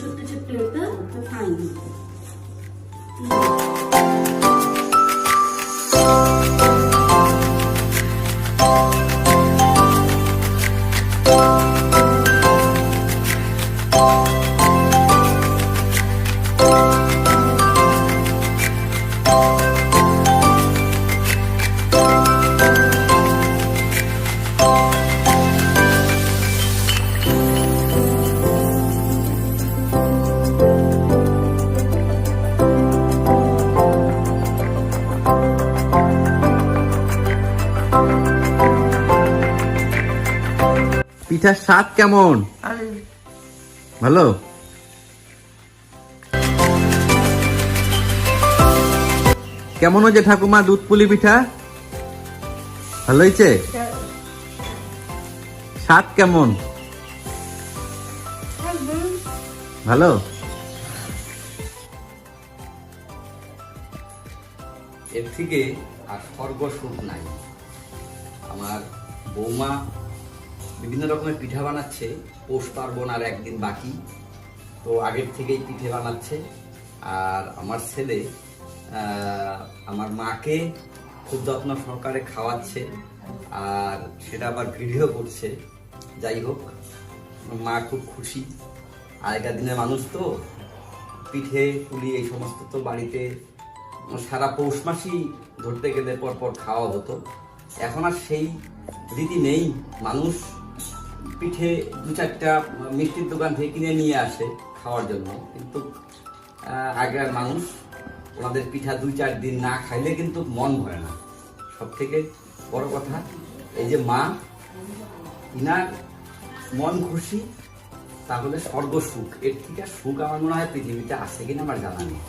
ছোট্ট ছোট্ট তো ফাইন পিঠার স্বাদ কেমন? ভালো? কেমন হয়েছে ঠাকুমা দুধ পুলি পিঠা? ভালো হয়েছে? স্বাদ কেমন? ভালো? এর থেকে আর স্বর্গ সুখ নাই। আমার বৌমা বিভিন্ন রকমের পিঠা বানাচ্ছে, পৌষ পার্বণ আর একদিন বাকি। তো আগের থেকেই পিঠে বানাচ্ছে। আর আমার ছেলে আমার মাকে খুব যত্ন সহকারে খাওয়াচ্ছে আর সেটা আবার ভিডিও করছে। যাই হোক মা খুব খুশি। আগেকার দিনের মানুষ তো, পিঠে, পুলি, এই সমস্ত তো বাড়িতে সারা পৌষ মাসই ধরতে গেলে পর পর খাওয়া হতো। এখন আর সেই রীতি নেই, মানুষ পিঠে দু চারটা মিষ্টির দোকান থেকে কিনে নিয়ে আসে খাওয়ার জন্য। কিন্তু আহ, আগের মানুষ ওনাদের পিঠা দুই চার দিন না খাইলে কিন্তু মন ভরে না। সব থেকে বড় কথা এই যে মা ইনার মন খুশি তাহলে স্বর্গ সুখ। এর থেকে সুখ আমার মনে হয় পৃথিবীতে আছে কিনা আমার জানা নেই।